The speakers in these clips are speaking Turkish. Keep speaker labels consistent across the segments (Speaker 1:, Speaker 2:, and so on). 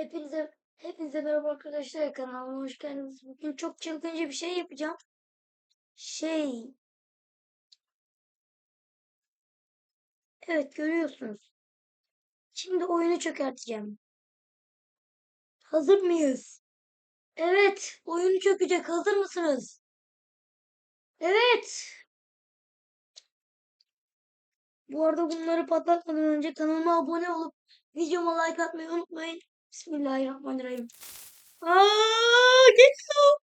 Speaker 1: Hepinize hepinize merhaba arkadaşlar kanalıma hoş geldiniz. Bugün çok çılgınca bir şey yapacağım. Şey. Evet görüyorsunuz. Şimdi oyunu çökerteceğim. Hazır mıyız? Evet, oyunu çökecek. Hazır mısınız? Evet. Bu arada bunları patlatmadan önce kanalıma abone olup videoma like atmayı unutmayın. Bismillahirrahmanirrahim. Aa, geliyor.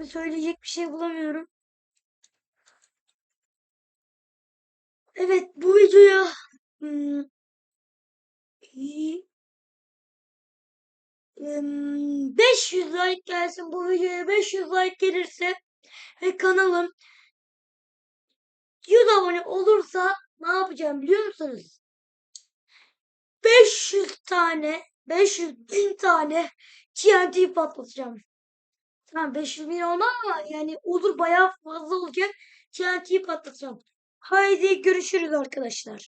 Speaker 1: Abi söyleyecek bir şey bulamıyorum. Evet bu videoya hmm, iyi, em, 500 like gelsin bu videoya 500 like gelirse ve kanalım 100 abone olursa ne yapacağım biliyor musunuz? 500 tane 500 bin tane TNT patlatacağım. Tamam 500 bin olmaz ama yani olur bayağı fazla olacak. TNT patlatacağım. Haydi görüşürüz arkadaşlar.